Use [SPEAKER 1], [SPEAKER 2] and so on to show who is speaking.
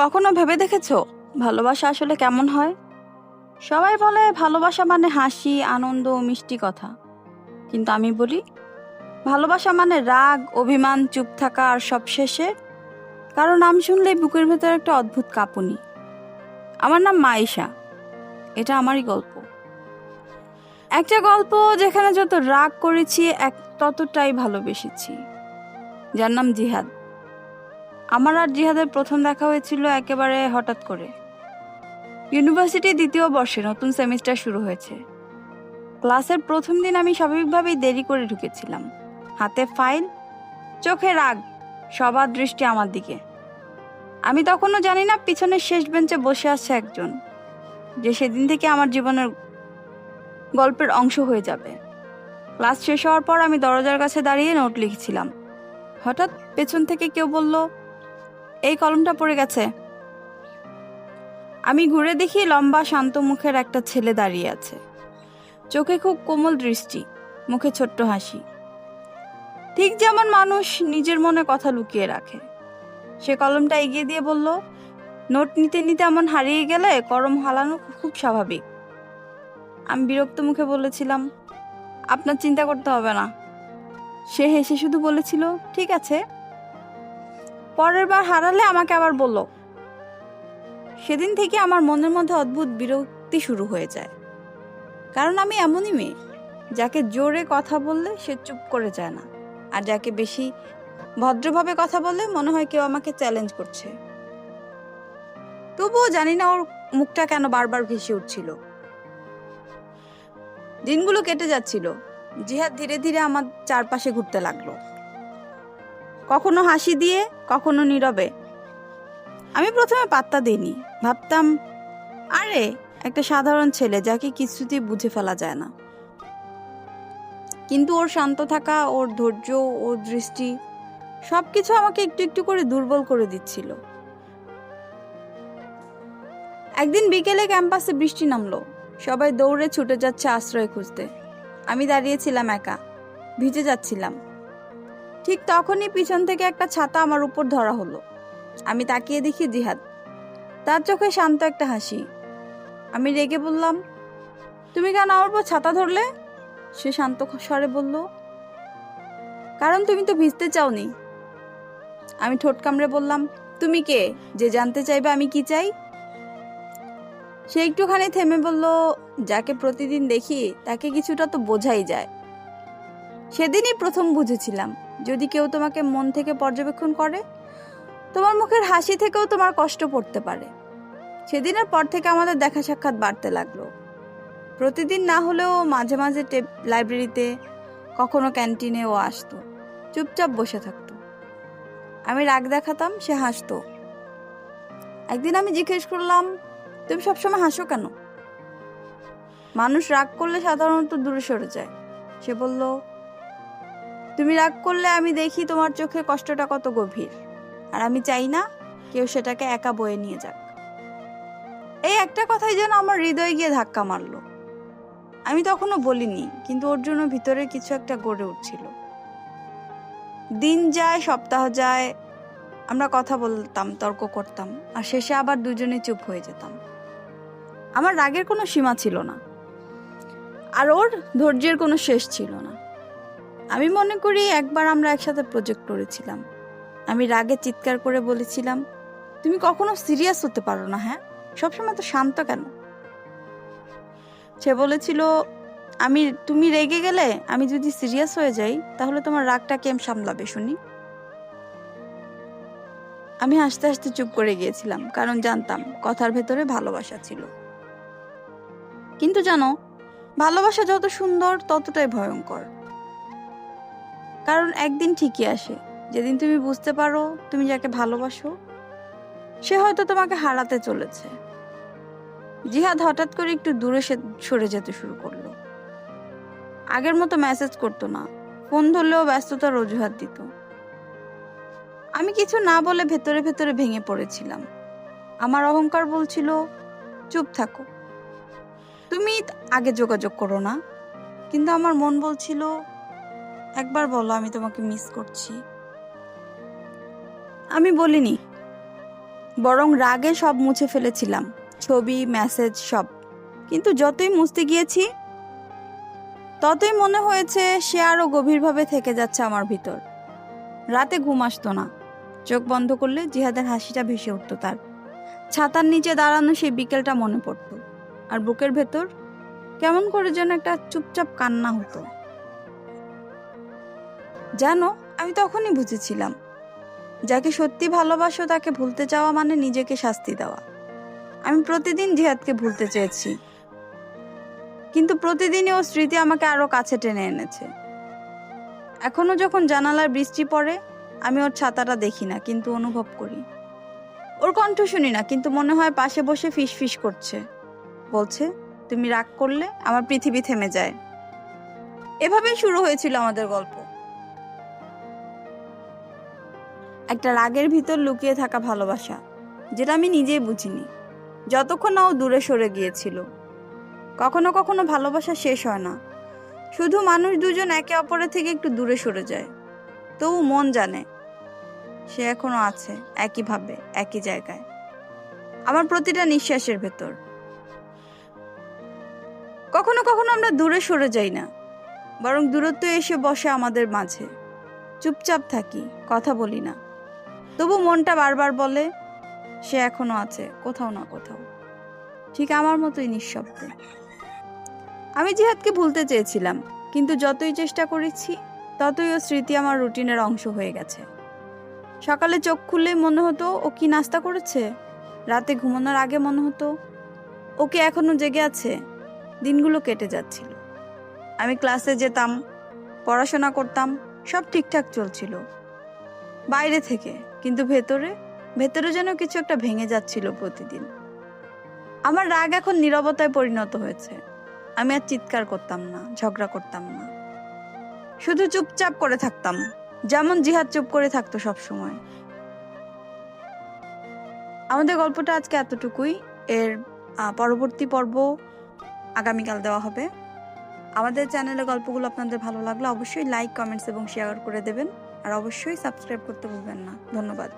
[SPEAKER 1] কখনো ভেবে দেখেছ? ভালোবাসা আসলে কেমন হয়? সবাই বলে ভালোবাসা মানে হাসি, আনন্দ মিষ্টি কথা। কিন্তু আমি বলি, ভালোবাসা মানে রাগ, অভিমান, চুপ থাকা আর সব শেষে কারও নাম শুনলেই বুকের ভেতর একটা অদ্ভুত কাঁপুনি। আমার নাম মাইশা এটা আমারই গল্প। একটা গল্প যেখানে যত রাগ করেছি, এক ততটাই ভালোবেসেছি। যার নাম জিহাদ। আমার আর জিহাদের প্রথম দেখা হয়েছিল একেবারে হঠাৎ করে। ইউনিভার্সিটি দ্বিতীয় বর্ষে নতুন সেমিস্টার শুরু হয়েছে। ক্লাসের প্রথম দিন আমি স্বাভাবিকভাবেই দেরি করে ঢুকেছিলাম। হাতে ফাইল, চোখে রাগ, সবার দৃষ্টি আমার দিকে। আমি তখনও জানি না পিছনের শেষ বেঞ্চে বসে আছে একজন, যে সেদিন থেকে আমার জীবনের গল্পের অংশ হয়ে যাবে। ক্লাস শেষ হওয়ার পর আমি দরজার কাছে দাঁড়িয়ে নোট লিখছিলাম। হঠাৎ পেছন থেকে কেউ বলল এই কলমটা পড়ে গেছে। আমি ঘুরে দেখি লম্বা, শান্ত মুখের একটা ছেলে দাঁড়িয়ে আছে। চোখে খুব কোমল দৃষ্টি, মুখে ছোট্ট হাসি। ঠিক যেমন মানুষ নিজের মনে কথা লুকিয়ে রাখে। সে কলমটা এগিয়ে দিয়ে বলল, নোট নিতে নিতে এমন হারিয়ে গেলে করম হালানো খুব স্বাভাবিক। আমি বিরক্ত মুখে বলেছিলাম, আপনার চিন্তা করতে হবে না। সে হেসে শুধু বলেছিল, ঠিক আছে। পরের বার হারালে আমাকে আবার বলল। সেদিন থেকে আমার মনের মধ্যে অদ্ভুত বিরক্তি শুরু হয়ে যায়। কারণ আমি এমনই মেয়ে, যাকে জোরে কথা বললে সে চুপ করে যায় না, আর যাকে বেশি ভদ্রভাবে কথা বললে মনে হয় কেউ আমাকে চ্যালেঞ্জ করছে। তবুও জানি না ওর মুখটা কেন বারবার ভেসে উঠছিল। দিনগুলো কেটে যাচ্ছিল, জিহাদ ধীরে ধীরে আমার চারপাশে ঘুরতে লাগল। কখনো হাসি দিয়ে, কখনো নীরবে। আমি প্রথমে পাত্তা দিইনি। ভাবতাম, আরে, একটা সাধারণ ছেলে যাকে কিছুতেই বুঝে ফেলা যায় না। কিন্তু ওর শান্ত থাকা, ওর ধৈর্য, ওর দৃষ্টি, সবকিছু আমাকে একটু একটু করে দুর্বল করে দিচ্ছিল। একদিন বিকেলে ক্যাম্পাসে বৃষ্টি নামলো। সবাই দৌড়ে ছুটে যাচ্ছে আশ্রয় খুঁজতে। আমি দাঁড়িয়েছিলাম একা। ভিজে যাচ্ছিলাম। ঠিক তখনই পিছন থেকে একটা ছাতা আমার উপর ধরা হলো। আমি তাকিয়ে দেখি জিহাদ। তার চোখে শান্ত একটা হাসি। আমি রেগে বললাম, তুমি কেন আমার উপর ছাতা ধরলে? সে শান্ত স্বরে বলল, কারণ তুমি তো ভিজতে চাওনি। আমি ঠোঁট কামড়ে বললাম, তুমি কে? যে জানতে চাইবে আমি কি চাই? সে একটুখানি থেমে বলল, যাকে প্রতিদিন দেখি, তাকে কিছুটা তো বোঝাই যায়। সেদিনই প্রথম বুঝেছিলাম। যদি কেউ তোমাকে মন থেকে পর্যবেক্ষণ করে, তোমার মুখের হাসি থেকেও তোমার কষ্ট পড়তে পারে। সেদিনের পর থেকে আমাদের দেখা সাক্ষাৎ বাড়তে লাগল। প্রতিদিন না হলেও মাঝে মাঝে টেপ- লাইব্রেরিতে, কখনো ক্যান্টিনে ও আসতো, চুপচাপ বসে থাকতো। আমি রাগ দেখাতাম, সে হাসতো। একদিন আমি জিজ্ঞেস করলাম, তুমি সবসময় হাসো কেন? মানুষ রাগ করলে সাধারণত দূরে সরে যায়। সে বলল তুমি রাগ করলে আমি দেখি তোমার চোখে কষ্টটা কত গভীর। আর আমি চাই না কেউ সেটাকে একা বয়ে নিয়ে যাক। এই একটা কথাই যেন আমার হৃদয়ে গিয়ে ধাক্কা মারলো। আমি তখনও বলিনি, কিন্তু ওর জন্য ভিতরে কিছু একটা গড়ে উঠছিল। দিন যায়, সপ্তাহ যায়, আমরা কথা বলতাম, তর্ক করতাম, আর শেষে আবার দুজনে চুপ হয়ে যেতাম। আমার রাগের কোনো সীমা ছিল না। আর ওর ধৈর্যের কোনো শেষ ছিল না। আমি মনে করি একবার আমরা একসাথে প্রজেক্ট করেছিলাম। আমি রাগে চিৎকার করে বলেছিলাম, তুমি কখনো সিরিয়াস হতে পারো না হ্যাঁ? সবসময় তো শান্ত কেন? সে বলেছিল, আমি, তুমি রেগে গেলে আমি যদি সিরিয়াস হয়ে যাই, তাহলে তোমার রাগটা কেম সামলাবে, শুনি? আমি হাসতে হাসতে চুপ করে গিয়েছিলাম, কারণ জানতাম কথার ভেতরে ভালোবাসা ছিল। কিন্তু জানো, ভালোবাসা যত সুন্দর, ততটাই ভয়ঙ্কর। কারণ একদিন ঠিকই আসে। যেদিন তুমি বুঝতে পারো তুমি যাকে ভালোবাসো, সে হয়তো তোমাকে হারাতে চলেছে। জিহাদ হঠাৎ করে একটু দূরে সরে যেতে শুরু করল। আগের মতো মেসেজ করতো না। ফোন ধরলেও ব্যস্ততার অজুহাত দিত। আমি কিছু না বলে ভেতরে ভেতরে ভেঙে পড়েছিলাম। আমার অহংকার বলছিল, চুপ থাকো। তুমি আগে যোগাযোগ করো না। কিন্তু আমার মন বলছিল একবার বলো, আমি তোমাকে মিস করছি। আমি বলিনি, বরং রাগে সব মুছে ফেলেছিলাম, ছবি মেসেজ সব। কিন্তু যতই মুছতে গিয়েছি, ততই মনে হয়েছে সে আরও গভীরভাবে থেকে যাচ্ছে আমার ভিতর। রাতে ঘুম আসতো না, চোখ বন্ধ করলে জিহাদের হাসিটা ভেসে উঠতো তার। ছাতার নিচে দাঁড়ানো সেই বিকেলটা মনে পড়তো, আর বুকের ভেতর কেমন করে যেন একটা চুপচাপ কান্না হতো। জানো, আমি তখনই বুঝেছিলাম। যাকে সত্যি ভালোবাসো, তাকে ভুলতে চাওয়া মানে নিজেকে শাস্তি দেওয়া। আমি প্রতিদিন জিহাদকে ভুলতে চেয়েছি। কিন্তু প্রতিদিনই ও স্মৃতি আমাকে আরও কাছে টেনে এনেছে। এখনও যখন জানালার বৃষ্টি পড়ে, আমি ওর ছাতাটা দেখি না, কিন্তু অনুভব করি। ওর কণ্ঠ শুনি না, কিন্তু মনে হয় পাশে বসে ফিস ফিস করছে। বলছে, তুমি রাগ করলে আমার পৃথিবী থেমে যায়। এভাবেই শুরু হয়েছিল আমাদের গল্প। একটা রাগের ভিতর লুকিয়ে থাকা ভালোবাসা, যেটা আমি নিজেই বুঝিনি, যতক্ষণ না ও দূরে সরে গিয়েছিল। কখনো কখনো ভালোবাসা শেষ হয় না। শুধু মানুষ দুজন একে অপরের থেকে একটু দূরে সরে যায়। তবু মন জানে, সে এখনও আছে একইভাবে একই জায়গায়। আমার প্রতিটা নিঃশ্বাসের ভেতর। কখনো কখনো আমরা দূরে সরে যাই না, বরং দূরত্ব এসে বসে আমাদের মাঝে। চুপচাপ থাকি, কথা বলি না। তবু মনটা বারবার বলে, সে এখনও আছে, কোথাও না কোথাও। ঠিক আমার মতোই নিঃশব্দে। আমি জিহাদকে ভুলতে চেয়েছিলাম, কিন্তু যতই চেষ্টা করেছি, ততই ও স্মৃতি আমার রুটিনের অংশ হয়ে গেছে। সকালে চোখ খুললেই মনে হতো, ও কি নাস্তা করেছে? রাতে ঘুমানোর আগে মনে হতো ওকে এখনও জেগে আছে? দিনগুলো কেটে যাচ্ছিল। আমি ক্লাসে যেতাম, পড়াশোনা করতাম, সব ঠিকঠাক চলছিল। বাইরে থেকে কিন্তু ভেতরে ভেতরে যেন কিছু একটা ভেঙে যাচ্ছিল প্রতিদিন। আমার রাগ এখন নীরবতায় পরিণত হয়েছে। আমি আর চিৎকার করতাম না, ঝগড়া করতাম না। শুধু চুপচাপ করে থাকতাম, যেমন জিহাদ চুপ করে থাকতো সব সময় আমাদের গল্পটা আজকে এতটুকুই। এর পরবর্তী পর্ব আগামীকাল দেওয়া হবে। আমাদের চ্যানেলে গল্পগুলো আপনাদের ভালো লাগলে অবশ্যই লাইক, কমেন্টস এবং শেয়ার করে দেবেন। আর অবশ্যই সাবস্ক্রাইব করতে ভুলবেন না। ধন্যবাদ।